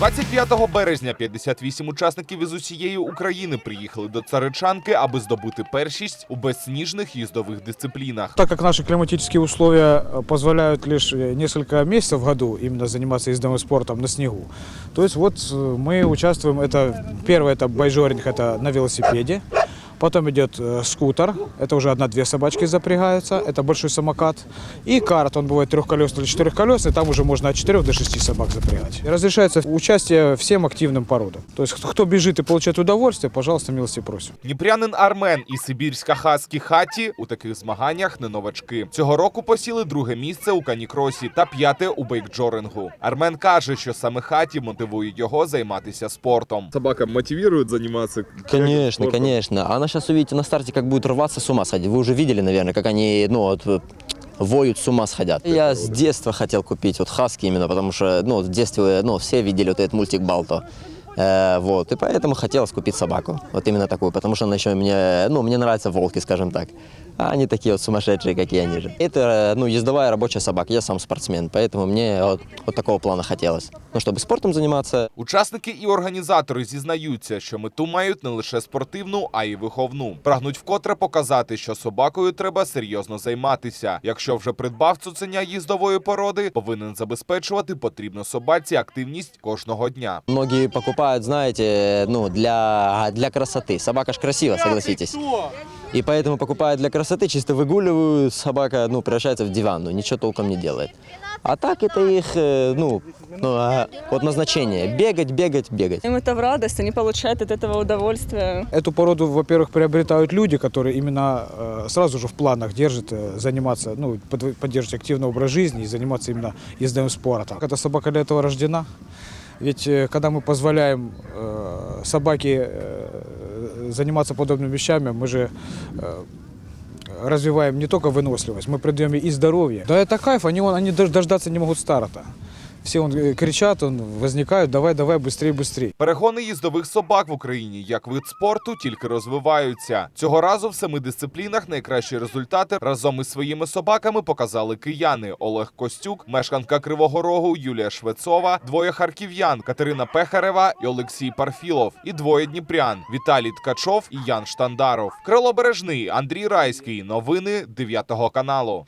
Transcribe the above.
25 березня 58 учасників із усієї України приїхали до Царичанки, аби здобути першість у безсніжних їздових дисциплінах. Так как наши климатические условия э, позволяют лишь э, несколько месяцев в году именно заниматься ездовым спортом на снегу, то есть вот э, мы участвуем, это первый это байжоринг, это на велосипеде, потом идет э, скутер, это уже одна-две собачки запрягаются, это большой самокат, и карт, он бывает трехколесный или четырехколесный, там уже можно от 4 до 6 собак запрягать. И разрешается участие всем активным породам. То есть кто- кто бежит и получает удовольствие, пожалуйста, милости просим. Дніпрянин Армен і сибірська хаскі хаті у таких змаганнях не новачки. Цього року посіли друге місце у канікросі та п'яте у бейкджорингу. Армен каже, що саме хаті мотивують його займатися спортом. Собака мотивирует заниматься? Конечно, спортом? конечно. Она сейчас, увидите, на старте как будет рваться с ума сходить. Вы уже видели, наверное, как они, ну, вот, э, воют с ума сходят. Я с детства хотел купить вот хаски именно, потому что, ну, в детстве, ну, все видели вот этот мультик Балто. Э, вот, и поэтому хотелось купить собаку, вот именно такую, потому что она еще мне, ну, мне нравятся волки, скажем так. А они такие вот сумасшедшие, как и они же. Это, э, ну, ездовая рабочая собака, я сам спортсмен, поэтому мне вот, вот такого плана хотелось. Ну, чтобы спортом заниматься, Учасники і організатори зізнаються, що мету мають не лише спортивну, а й виховну. Прагнуть вкотре показати, що собакою треба серйозно займатися. Якщо вже придбав цуценя їздової породи, повинен забезпечувати потрібну собаці активність кожного дня. Многие покупают, знаете, ну, для, для красоты. Собака ж красива, согласитесь. И поэтому покупают для красоты, чисто выгуливают, собака, ну, превращается в диван, ну, ничего толком не делает. А так это их, э, ну, ну, а, вот назначение. Бегать, бегать, бегать. Им это в радость, они получают от этого удовольствие. Эту породу, во-первых, приобретают люди, которые именно э, сразу же в планах держат э, заниматься, ну, под- поддерживать активный образ жизни и заниматься именно ездовым спортом. Эта собака для этого рождена. Ведь э, когда мы позволяем э, собаке э, заниматься подобными вещами, мы же э, развиваем не только выносливость, мы придаем ей и здоровье. Да это кайф, они, вон- они дож- дождаться не могут старта. Все он, э, кричат, он, возникают, давай, давай, быстрее, быстрее. Перегони їздових собак в Україні як вид спорту тільки розвиваються. Цього разу в семи дисциплінах найкращі результати разом із своїми собаками показали кияни Олег Костюк, мешканка Кривого Рогу Юлія Швецова, двоє харків'ян Катерина Пехарева і Олексій Парфілов, і двоє дніпрян Віталій Ткачов і Ян Штандаров. Крило Бережний, Андрій Райський. Новини 9 каналу.